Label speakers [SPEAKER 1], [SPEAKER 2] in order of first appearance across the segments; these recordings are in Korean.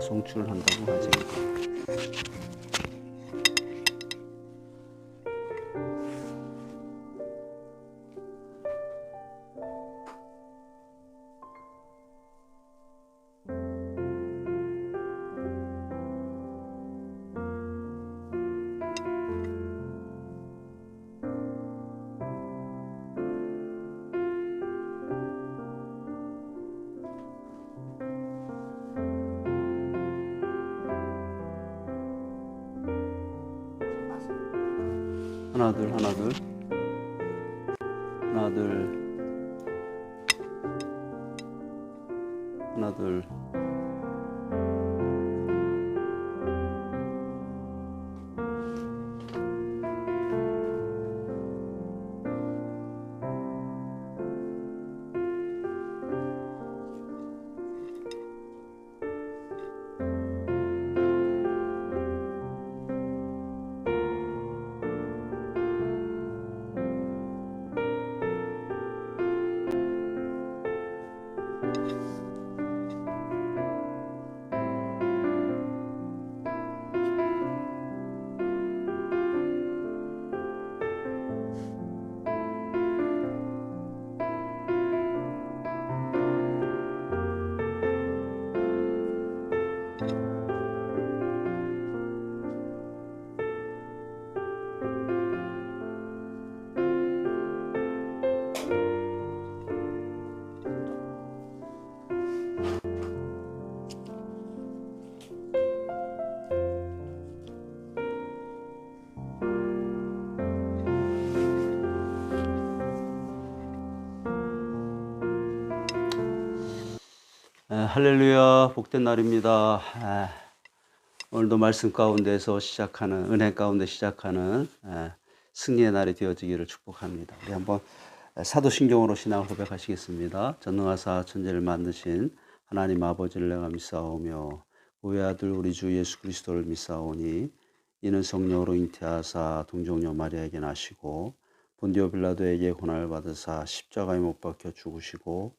[SPEAKER 1] 송출을 한다고 하죠. 할렐루야 복된 날입니다. 에, 오늘도 말씀 가운데서 시작하는 은혜 가운데 시작하는 에, 승리의 날이 되어지기를 축복합니다. 우리 한번 사도신경으로 신앙을 고백하시겠습니다. 전능하사 천지를 만드신 하나님 아버지를 내가 믿사오며 우의 아들 우리 주 예수 그리스도를 믿사오니 이는 성령으로 잉태하사 동정녀 마리아에게 나시고 본디오 빌라도에게 고난을 받으사 십자가에 못 박혀 죽으시고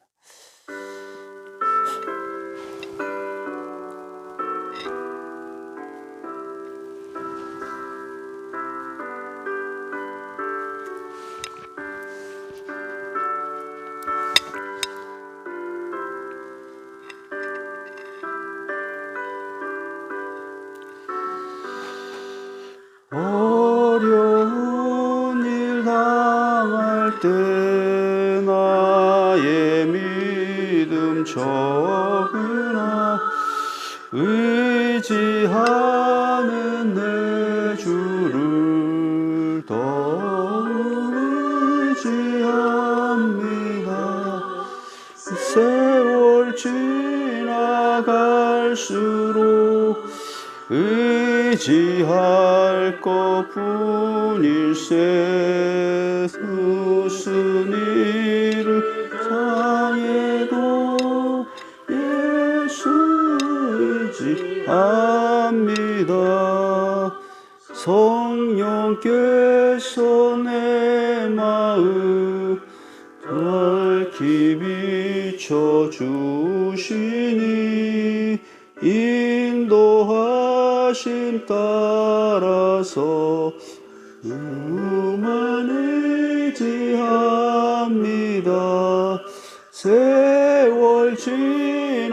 [SPEAKER 1] 어려운 일 당할 때 나의 믿음 적으나 의지하는 내 주를 더욱 의지합니다. 세월 지나갈수록 의지 할 것뿐일세 무슨 일을 당해도 예수 의지합니다. 성령께서 내 마음 밝히 비춰주시니 인도하심 따라서 그만 의지합니다. 세월 지나갈수록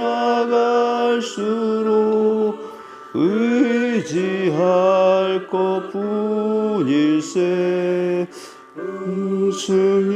[SPEAKER 1] 의지할 것뿐일세. 무슨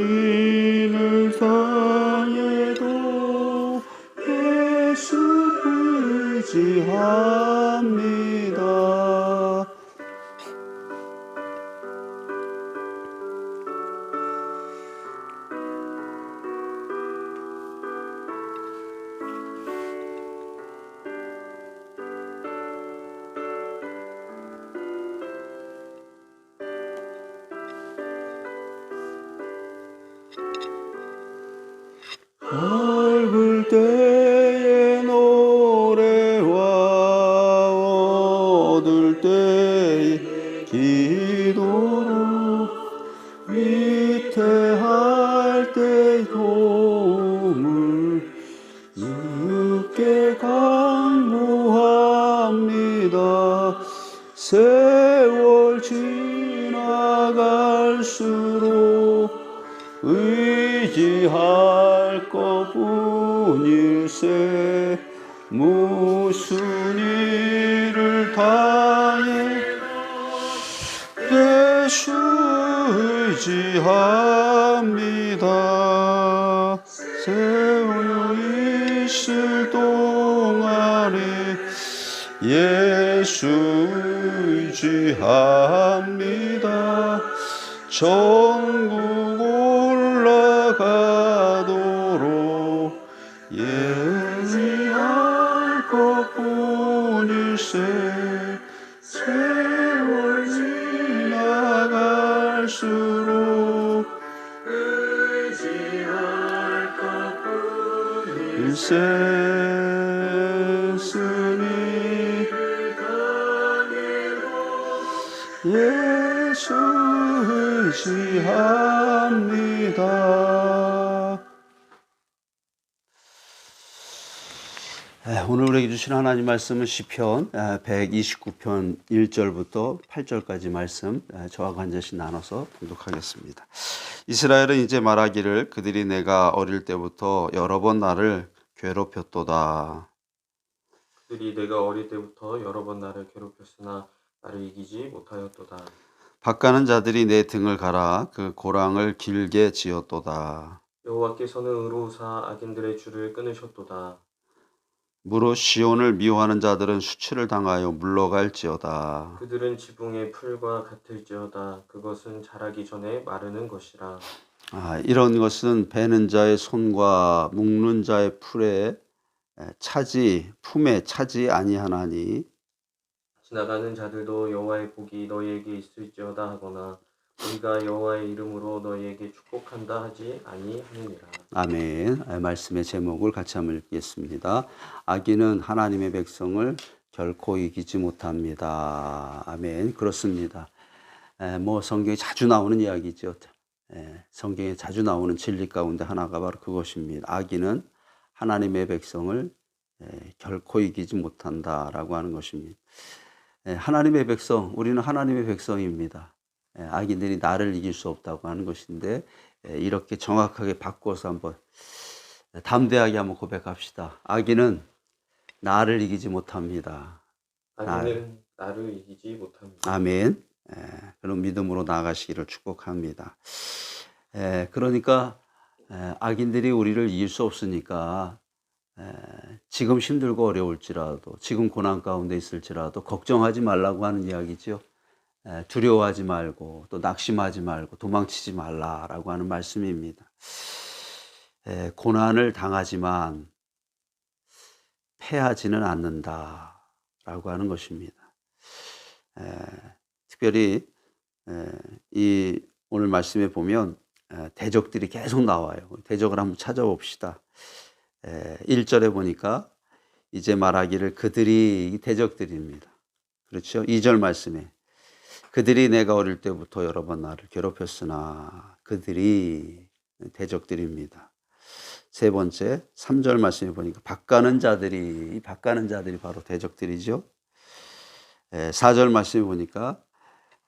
[SPEAKER 1] 당해. 예수 의지합니다. 세월 있을 동안에 예수 의지합니다. 천 예수 의지합니다. 에, 오늘 우리에게 주신 하나님 말씀은 시편 129편 1절부터 8절까지 말씀 에, 저와 간절히 나눠서 봉독하겠습니다. 이스라엘은 이제 말하기를 그들이 내가 어릴 때부터 여러 번 나를 괴롭혔도다.
[SPEAKER 2] 그들이 내가 어릴 때부터 여러 번 나를 괴롭혔으나 나를 이기지 못하였도다.
[SPEAKER 1] 바가는 자들이 내 등을 갈아 그 고랑을 길게 지었도다.
[SPEAKER 2] 여호와께서는 의로우사 악인들의 줄을 끊으셨도다.
[SPEAKER 1] 무릇 시온을 미워하는 자들은 수치를 당하여 물러갈지어다.
[SPEAKER 2] 그들은 지붕의 풀과 같을지어다. 그것은 자라기 전에 마르는 것이라.
[SPEAKER 1] 아, 이런 것은 베는 자의 손과 묶는 자의 풀에 에, 차지 품에 차지 아니하나니
[SPEAKER 2] 지나가는 자들도 여호와의 복이 너희에게 있을지어다 하거나 우리가 여호와의 이름으로 너희에게 축복한다 하지 아니하느니라.
[SPEAKER 1] 아멘. 아, 말씀의 제목을 같이 한번 읽겠습니다. 악인은 하나님의 백성을 결코 이기지 못합니다. 아멘. 그렇습니다. 에, 뭐 성경에 자주 나오는 이야기죠. 에, 성경에 자주 나오는 진리 가운데 하나가 바로 그것입니다. 악인은 하나님의 백성을 에, 결코 이기지 못한다라고 하는 것입니다. 에, 하나님의 백성, 우리는 하나님의 백성입니다. 에, 악인들이 나를 이길 수 없다고 하는 것인데 에, 이렇게 정확하게 바꿔서 한번 담대하게 한번 고백합시다. 악인은 나를 이기지 못합니다.
[SPEAKER 2] 악인은 나를 이기지 못합니다.
[SPEAKER 1] 아멘. 에, 그런 믿음으로 나아가시기를 축복합니다. 에, 그러니까 에, 악인들이 우리를 이길 수 없으니까 에, 지금 힘들고 어려울지라도 지금 고난 가운데 있을지라도 걱정하지 말라고 하는 이야기죠. 에, 두려워하지 말고 또 낙심하지 말고 도망치지 말라라고 하는 말씀입니다. 에, 고난을 당하지만 패하지는 않는다라고 하는 것입니다. 에, 특별히 에, 이 오늘 말씀에 보면 에, 대적들이 계속 나와요. 대적을 한번 찾아봅시다. 에, 1절에 보니까 이제 말하기를 그들이 이 대적들입니다. 그렇죠? 2절 말씀에 그들이 내가 어릴 때부터 여러 번 나를 괴롭혔으나 그들이 대적들입니다. 세 번째, 3절 말씀에 보니까 바가는 자들이, 이 바가는 자들이 바로 대적들이죠. 에, 4절 말씀에 보니까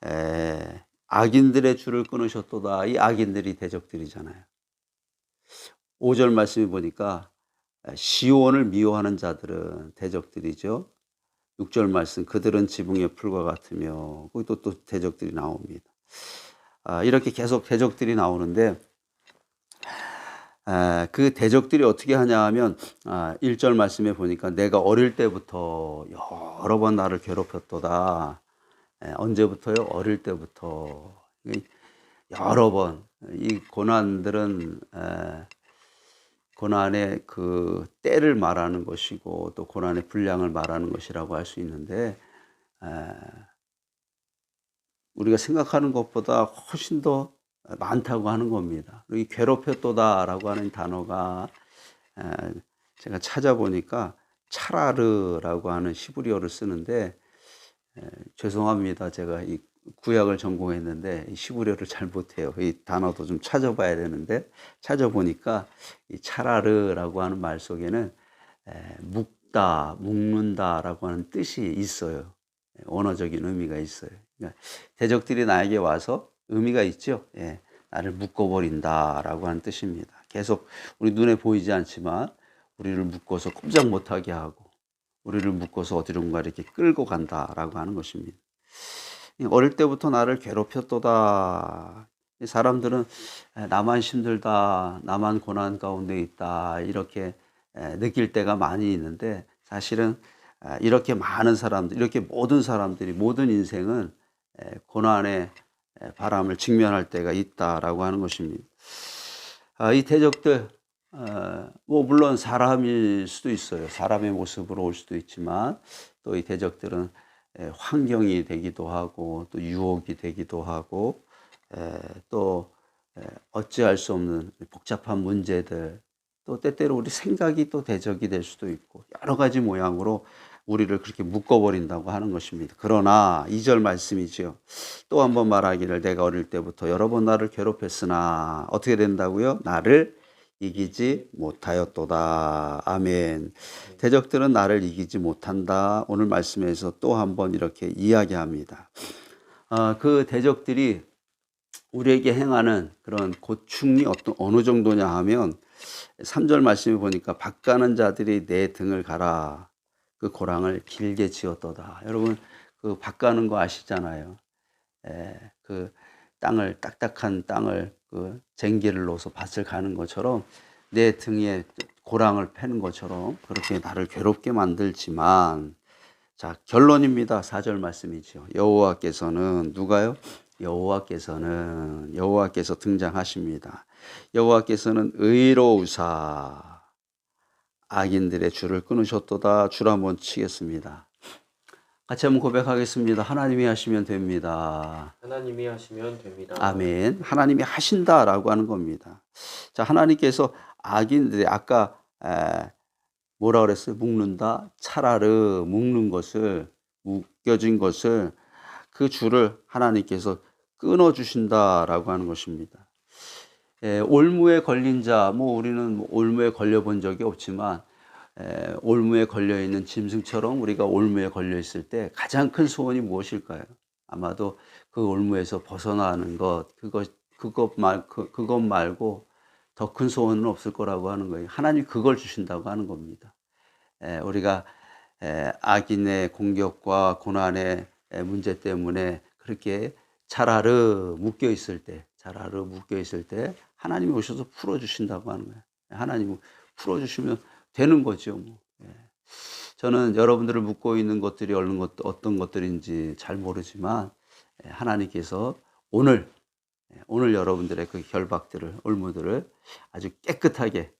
[SPEAKER 1] 에, 악인들의 줄을 끊으셨도다. 이 악인들이 대적들이잖아요. 5절 말씀에 보니까 에, 시온을 미워하는 자들은 대적들이죠. 6절 말씀 그들은 지붕의 풀과 같으며 거기 또, 또 대적들이 나옵니다. 아, 이렇게 계속 대적들이 나오는데 에, 그 대적들이 어떻게 하냐 하면 아, 1절 말씀에 보니까 내가 어릴 때부터 여러 번 나를 괴롭혔도다. 에, 언제부터요? 어릴 때부터. 이 여러 번. 이 고난들은 에, 고난의 그 때를 말하는 것이고 또 고난의 분량을 말하는 것이라고 할 수 있는데 에, 우리가 생각하는 것보다 훨씬 더 많다고 하는 겁니다. 이 괴롭혔도다라고 하는 단어가 에, 제가 찾아보니까 차라르라고 하는 시브리어를 쓰는데 에, 죄송합니다. 제가 이 구약을 전공했는데 이 시브리어를 잘 못해요. 이 단어도 좀 찾아봐야 되는데 찾아보니까 이 차라르라고 하는 말 속에는 에, 묶다, 묶는다라고 하는 뜻이 있어요. 언어적인 의미가 있어요. 그러니까 대적들이 나에게 와서 의미가 있죠. 예, 나를 묶어버린다라고 하는 뜻입니다. 계속 우리 눈에 보이지 않지만 우리를 묶어서 꼼짝 못하게 하고 우리를 묶어서 어디론가 이렇게 끌고 간다라고 하는 것입니다. 어릴 때부터 나를 괴롭혔도다. 이 사람들은 에, 나만 힘들다, 나만 고난 가운데 있다 이렇게 에, 느낄 때가 많이 있는데 사실은 아, 이렇게 많은 사람들, 이렇게 모든 사람들이 모든 인생은 에, 고난의 에, 바람을 직면할 때가 있다라고 하는 것입니다. 아, 이 대적들, 어, 뭐 물론 사람일 수도 있어요. 사람의 모습으로 올 수도 있지만 또 이 대적들은 에, 환경이 되기도 하고 또 유혹이 되기도 하고 에, 또 에, 어찌할 수 없는 복잡한 문제들 또 때때로 우리 생각이 또 대적이 될 수도 있고 여러 가지 모양으로 우리를 그렇게 묶어버린다고 하는 것입니다. 그러나 이 절 말씀이지요. 또 한 번 말하기를 내가 어릴 때부터 여러 번 나를 괴롭혔으나 어떻게 된다고요? 나를 이기지 못하였도다. 아멘. 대적들은 나를 이기지 못한다. 오늘 말씀에서 또 한번 이렇게 이야기합니다. 아, 그 대적들이 우리에게 행하는 그런 고충이 어떤 어느 정도냐 하면 3절 말씀에 보니까 박가는 자들이 내 등을 가라. 그 고랑을 길게 지었도다. 여러분 그 박가는 거 아시잖아요. 에, 그 땅을 딱딱한 땅을 그 쟁기를 놓아서 밭을 가는 것처럼 내 등에 고랑을 패는 것처럼 그렇게 나를 괴롭게 만들지만 자 결론입니다. 4절 말씀이죠. 여호와께서는 누가요? 여호와께서는 여호와께서 등장하십니다. 여호와께서는 의로우사 악인들의 줄을 끊으셨도다. 줄 한번 치겠습니다. 같이 한번 고백하겠습니다. 하나님이 하시면 됩니다.
[SPEAKER 2] 하나님이 하시면 됩니다.
[SPEAKER 1] 아멘. 하나님이 하신다라고 하는 겁니다. 자, 하나님께서 악인들이 아까 에, 뭐라 그랬어요? 묶는다. 차라르 묶는 것을 묶여진 것을 그 줄을 하나님께서 끊어 주신다라고 하는 것입니다. 에, 올무에 걸린 자, 뭐 우리는 뭐 올무에 걸려 본 적이 없지만 에, 올무에 걸려 있는 짐승처럼 우리가 올무에 걸려 있을 때 가장 큰 소원이 무엇일까요? 아마도 그 올무에서 벗어나는 것, 그것 그것 말 그, 그것 말고 더 큰 소원은 없을 거라고 하는 거예요. 하나님 그걸 주신다고 하는 겁니다. 에, 우리가 에, 악인의 공격과 고난의 에, 문제 때문에 그렇게 차라르 묶여 있을 때, 차라르 묶여 있을 때 하나님이 오셔서 풀어 주신다고 하는 거예요. 하나님은 풀어 주시면 되는 거죠. 뭐. 예. 저는 여러분들을 묶고 있는 것들이 어떤, 것들인지 잘 모르지만 예, 하나님께서 오늘 예, 오늘 여러분들의 그 결박들을 올무들을 아주 깨끗하게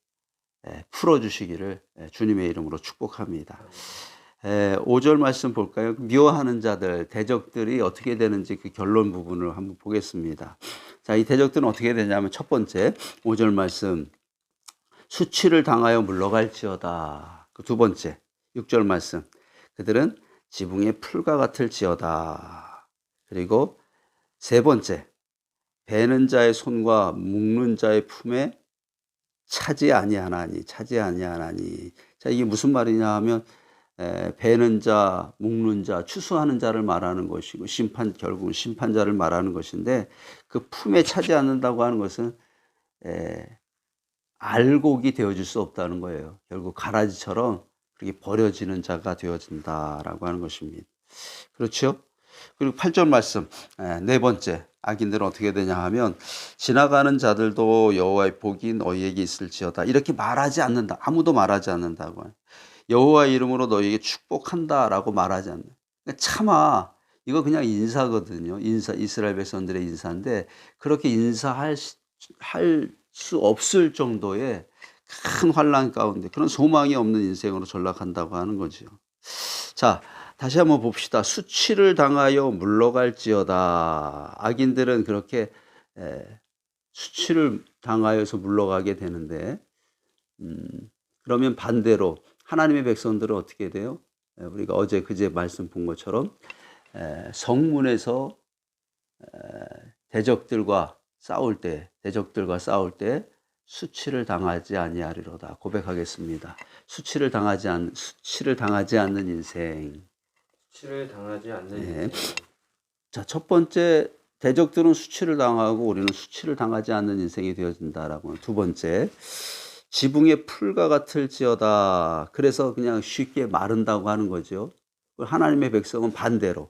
[SPEAKER 1] 예, 풀어주시기를 예, 주님의 이름으로 축복합니다. 5절 말씀 볼까요? 미워하는 자들, 대적들이 어떻게 되는지 그 결론 부분을 한번 보겠습니다. 자, 이 대적들은 어떻게 되냐면 첫 번째 5절 말씀 수치를 당하여 물러갈지어다. 그 두 번째 6절 말씀 그들은 지붕의 풀과 같을지어다. 그리고 세 번째 베는 자의 손과 묶는 자의 품에 차지 아니하나니 차지 아니하나니 자 이게 무슨 말이냐 하면 에, 베는 자, 묶는 자, 추수하는 자를 말하는 것이고 심판 결국은 심판자를 말하는 것인데 그 품에 차지 않는다고 하는 것은 에, 알곡이 되어줄 수 없다는 거예요. 결국 가라지처럼 그렇게 버려지는 자가 되어진다라고 하는 것입니다. 그렇죠? 그리고 8절 말씀. 에, 네 번째. 악인들은 어떻게 되냐 하면 지나가는 자들도 여호와의 복이 너희에게 있을지어다. 이렇게 말하지 않는다. 아무도 말하지 않는다고 여호와의 이름으로 너희에게 축복한다라고 말하지 않는 그러니까 차마 이거 그냥 인사거든요. 인사 이스라엘 백성들의 인사인데 그렇게 인사할 할 수 없을 정도의 큰 환란 가운데 그런 소망이 없는 인생으로 전락한다고 하는 거죠. 자, 다시 한번 봅시다. 수치를 당하여 물러갈지어다. 악인들은 그렇게 에, 수치를 당하여서 물러가게 되는데 음, 그러면 반대로 하나님의 백성들은 어떻게 돼요? 에, 우리가 어제 그제 말씀 본 것처럼 에, 성문에서 에, 대적들과 싸울 때 대적들과 싸울 때 수치를 당하지 아니하리로다 고백하겠습니다. 수치를 당하지 않 수치를 당하지 않는 인생.
[SPEAKER 2] 수치를 당하지 않는
[SPEAKER 1] 네.
[SPEAKER 2] 인생.
[SPEAKER 1] 자, 첫 번째 대적들은 수치를 당하고 우리는 수치를 당하지 않는 인생이 되어진다라고. 두 번째 지붕의 풀과 같을지어다. 그래서 그냥 쉽게 마른다고 하는 거죠. 하나님의 백성은 반대로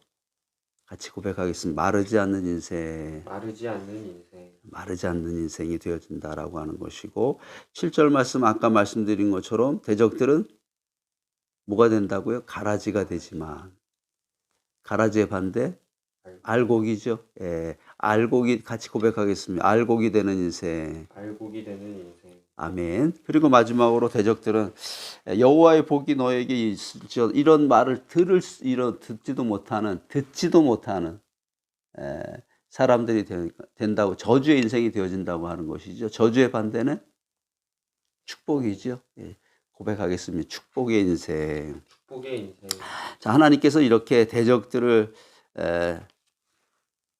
[SPEAKER 1] 같이 고백하겠습니다. 마르지 않는 인생.
[SPEAKER 2] 마르지 않는 인생.
[SPEAKER 1] 마르지 않는 인생이 되어진다라고 하는 것이고 7절 말씀 아까 말씀드린 것처럼 대적들은 뭐가 된다고요? 가라지가 되지만 가라지의 반대 알곡이죠. 예. 알곡이 같이 고백하겠습니다. 알곡이 되는 인생.
[SPEAKER 2] 알곡이 되는 인생.
[SPEAKER 1] 아멘. 그리고 마지막으로 대적들은 여호와의 복이 너에게 있을지어 이런 말을 들을 수- 이런 듣지도 못하는 듣지도 못하는 에, 사람들이 되- 된다고 저주의 인생이 되어진다고 하는 것이죠. 저주의 반대는 축복이죠. 예, 고백하겠습니다. 축복의 인생.
[SPEAKER 2] 축복의 인생.
[SPEAKER 1] 자, 하나님께서 이렇게 대적들을 에,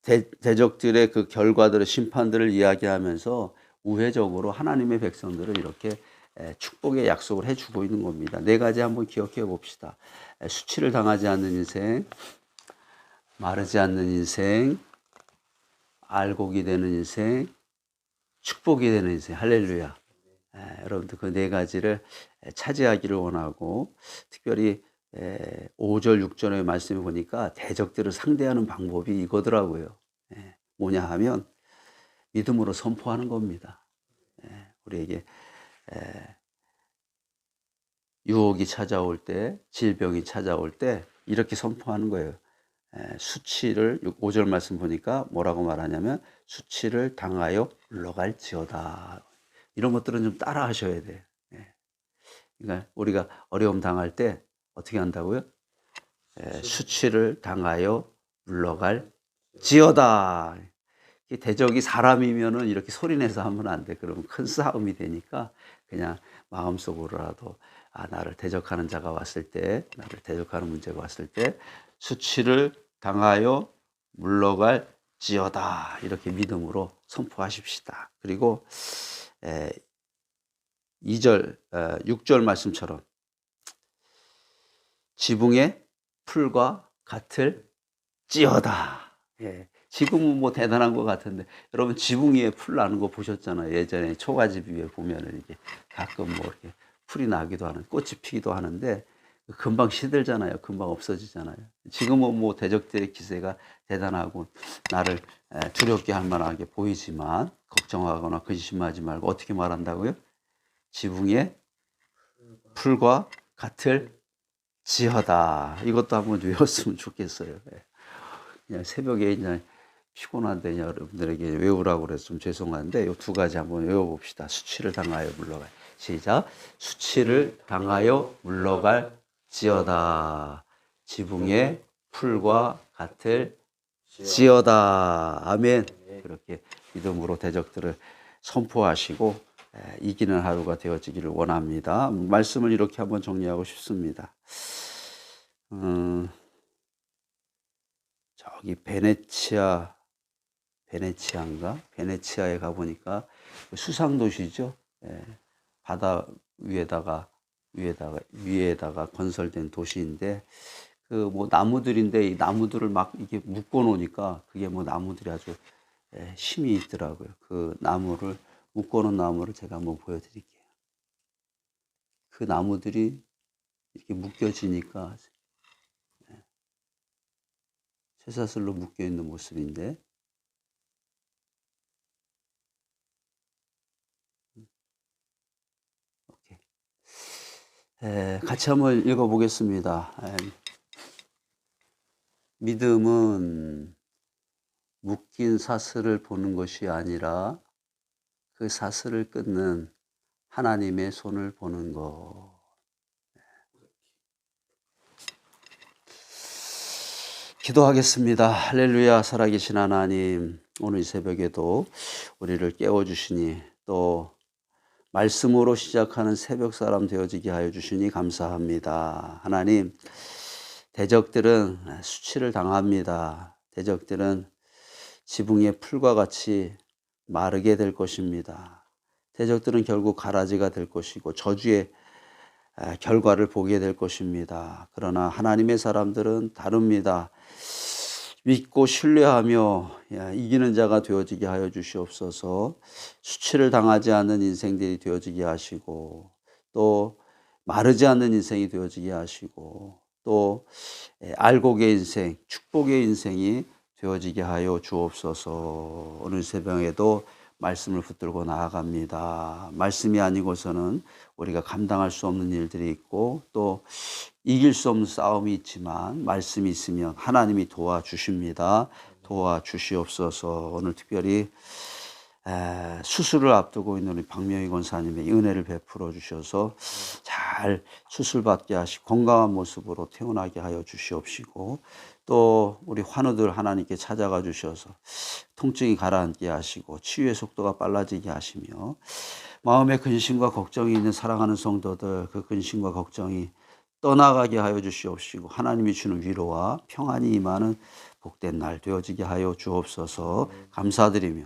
[SPEAKER 1] 대, 대적들의 그 결과들을 심판들을 이야기하면서 우회적으로 하나님의 백성들을 이렇게 에, 축복의 약속을 해주고 있는 겁니다. 네 가지 한번 기억해 봅시다. 에, 수치를 당하지 않는 인생, 마르지 않는 인생, 알곡이 되는 인생, 축복이 되는 인생. 할렐루야. 에, 여러분들 그 네 가지를 에, 차지하기를 원하고 특별히 에, 5절, 6절의 말씀을 보니까 대적들을 상대하는 방법이 이거더라고요. 예, 뭐냐 하면 믿음으로 선포하는 겁니다. 예, 우리에게 에, 유혹이 찾아올 때, 질병이 찾아올 때 이렇게 선포하는 거예요. 에, 수치를 5절 말씀 보니까 뭐라고 말하냐면 수치를 당하여 물러갈지어다. 이런 것들은 좀 따라 하셔야 돼요. 예. 그러니까 우리가 어려움 당할 때 어떻게 한다고요? 에, 수치를 당하여 물러갈 지어다. 이 대적이 사람이면은 이렇게 소리내서 하면 안 돼. 그러면 큰 싸움이 되니까 그냥 마음속으로라도 아 나를 대적하는 자가 왔을 때, 나를 대적하는 문제가 왔을 때 수치를 당하여 물러갈 지어다. 이렇게 믿음으로 선포하십시다. 그리고 에, 2절, 어, 6절 말씀처럼 지붕의 풀과 같을 지어다. 예. 지금은 뭐 대단한 것 같은데 여러분 지붕 위에 풀 나는 거 보셨잖아요. 예전에 초가집 위에 보면은 이게 가끔 뭐 이렇게 풀이 나기도 하는 꽃이 피기도 하는데 금방 시들잖아요. 금방 없어지잖아요. 지금은 뭐 대적들의 기세가 대단하고 나를 에, 두렵게 할 만하게 보이지만 걱정하거나 근심하지 말고 어떻게 말한다고요? 지붕에 풀과 같을 지어다. 이것도 한번 외웠으면 좋겠어요. 예. 그냥 새벽에 그냥 피곤한데 여러분들에게 외우라고 좀 죄송한데 이 두 가지 한번 외워봅시다. 수치를 당하여 물러갈. 시작. 수치를 당하여 물러갈 지어다. 지붕에 풀과 같을 지어다. 아멘. 그렇게 믿음으로 대적들을 선포하시고 에, 이기는 하루가 되어지기를 원합니다. 말씀을 이렇게 한번 정리하고 싶습니다. 음, 저기 베네치아, 베네치아인가? 베네치아에 가보니까 그 수상도시죠. 예, 바다 위에다가, 위에다가, 위에다가 건설된 도시인데, 그 뭐 나무들인데 이 나무들을 막 이게 묶어 놓으니까 그게 뭐 나무들이 아주 예, 힘이 있더라고요. 그 나무를, 묶어 놓은 나무를 제가 한번 보여드릴게요. 그 나무들이 이렇게 묶여지니까 쇠사슬로 묶여 있는 모습인데 오케이. 에, 같이 한번 읽어보겠습니다. 에, 믿음은 묶인 사슬을 보는 것이 아니라 그 사슬을 끊는 하나님의 손을 보는 것. 기도하겠습니다. 할렐루야, 살아계신 하나님. 오늘 이 새벽에도 우리를 깨워주시니 또 말씀으로 시작하는 새벽 사람 되어지게 하여 주시니 감사합니다. 하나님, 대적들은 수치를 당합니다. 대적들은 지붕의 풀과 같이 마르게 될 것입니다. 대적들은 결국 가라지가 될 것이고 저주의 아, 결과를 보게 될 것입니다. 그러나 하나님의 사람들은 다릅니다. 믿고 신뢰하며 야, 이기는 자가 되어지게 하여 주시옵소서. 수치를 당하지 않는 인생들이 되어지게 하시고 또 마르지 않는 인생이 되어지게 하시고 또 에, 알곡의 인생, 축복의 인생이 되어지게 하여 주옵소서. 오늘 새벽에도 말씀을 붙들고 나아갑니다. 말씀이 아니고서는 우리가 감당할 수 없는 일들이 있고 또 이길 수 없는 싸움이 있지만 말씀이 있으면 하나님이 도와주십니다. 도와주시옵소서. 오늘 특별히 에, 수술을 앞두고 있는 우리 박명희 권사님의 은혜를 베풀어 주셔서 잘 수술받게 하시고 건강한 모습으로 태어나게 하여 주시옵시고 또 우리 환우들 하나님께 찾아가 주셔서 통증이 가라앉게 하시고 치유의 속도가 빨라지게 하시며 마음에 근심과 걱정이 있는 사랑하는 성도들 그 근심과 걱정이 떠나가게 하여 주시옵시고 하나님이 주는 위로와 평안이 임하는 복된 날 되어지게 하여 주옵소서. 감사드리며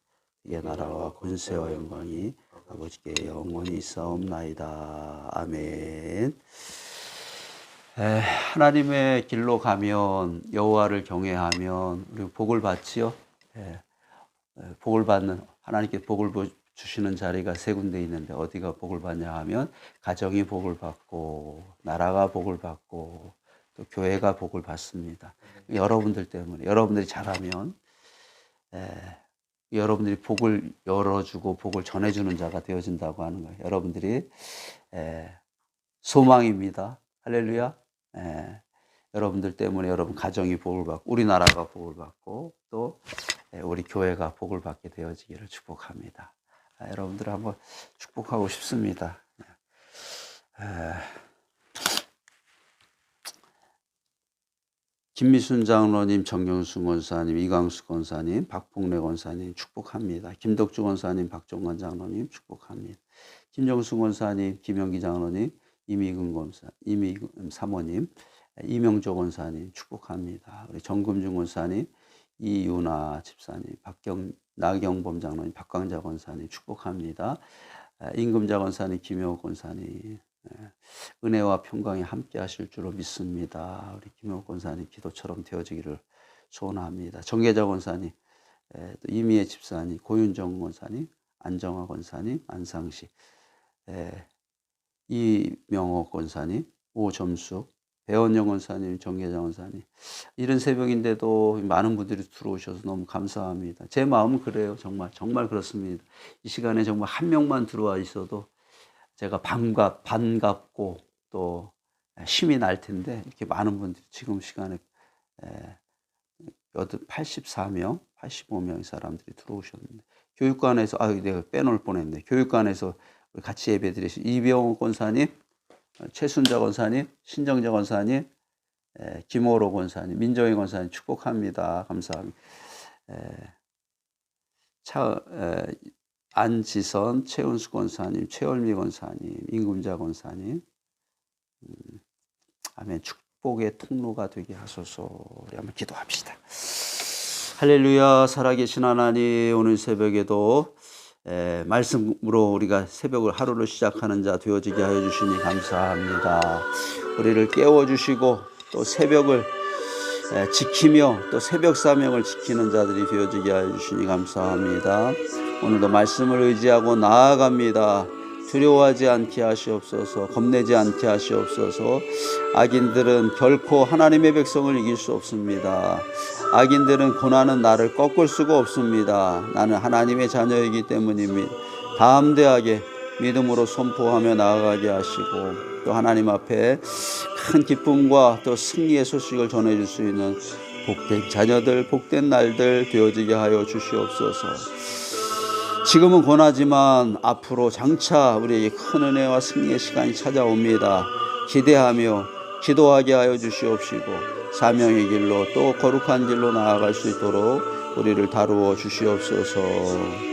[SPEAKER 1] 이게 나라와 권세와 영광이 아버지께 영원히 있사옵나이다. 아멘. 에, 하나님의 길로 가면 여호와를 경외하면 우리 복을 받지요. 예, 에, 복을 받는 하나님께 복을 보- 주시는 자리가 세 군데 있는데 어디가 복을 받냐 하면 가정이 복을 받고 나라가 복을 받고 또 교회가 복을 받습니다. 여러분들 때문에 여러분들이 잘하면 에, 여러분들이 복을 열어주고 복을 전해주는 자가 되어진다고 하는 거예요. 여러분들이 에, 소망입니다. 할렐루야. 에, 여러분들 때문에 여러분 가정이 복을 받고 우리나라가 복을 받고 또 에, 우리 교회가 복을 받게 되어지기를 축복합니다. 아, 여러분들 한번 축복하고 싶습니다. 에, 김미순 장로님, 정경수 권사님, 이광수 권사님, 박봉래 권사님 축복합니다. 김덕주 권사님, 박종관 장로님 축복합니다. 김정수 권사님, 김영기 장로님, 이미근 권사, 이미근 사모님, 이명조 권사님 축복합니다. 우리 정금준 권사님, 이윤아 집사님, 박경 나경범 장로님, 박광자 권사님 축복합니다. 아, 임금자 권사님, 김효 권사님, 예, 은혜와 평강이 함께 하실 줄로 믿습니다. 우리 김효 권사님 기도처럼 되어지기를 소원합니다. 정계자 권사님, 예, 또 이미애 집사님, 고윤정 권사님, 안정화 권사님, 안상식, 예, 이명호 권사님, 오점숙, 배원영 권사님, 정계자 권사님 이런 새벽인데도 많은 분들이 들어오셔서 너무 감사합니다. 제 마음은 그래요. 정말 정말 그렇습니다. 이 시간에 정말 한 명만 들어와 있어도 제가 반갑 반갑고 또 힘이 날 텐데 이렇게 많은 분들이 지금 시간에 에, 여덟 84명, 85명의 사람들이 들어오셨는데 교육관에서 아 내가 빼놓을 뻔했네. 교육관에서 같이 예배드리신 이병호 권사님, 최순자 권사님, 신정재 권사님, 에, 김호로 권사님, 민정희 권사님 축복합니다. 감사합니다. 에, 차, 에, 안지선, 최은수 권사님, 최월미 권사님, 임금자 권사님, 음, 아멘. 축복의 통로가 되게 하소서. 우리 한번 기도합시다. 할렐루야, 살아계신 하나님, 오늘 새벽에도 에, 말씀으로 우리가 새벽을 하루를 시작하는 자 되어지게 하여 주시니 감사합니다. 우리를 깨워 주시고 또 새벽을 에, 지키며 또 새벽 사명을 지키는 자들이 되어지게 하여 주시니 감사합니다. 오늘도 말씀을 의지하고 나아갑니다. 두려워하지 않게 하시옵소서, 겁내지 않게 하시옵소서. 악인들은 결코 하나님의 백성을 이길 수 없습니다. 악인들은 고난은 나를 꺾을 수가 없습니다. 나는 하나님의 자녀이기 때문입니다. 담대하게 믿음으로 선포하며 나아가게 하시고 또 하나님 앞에 큰 기쁨과 또 승리의 소식을 전해줄 수 있는 복된 자녀들, 복된 날들 되어지게 하여 주시옵소서. 지금은 고나지만 앞으로 장차 우리에게 큰 은혜와 승리의 시간이 찾아옵니다. 기대하며 기도하게 하여 주시옵시고 사명의 길로 또 거룩한 길로 나아갈 수 있도록 우리를 다루어 주시옵소서.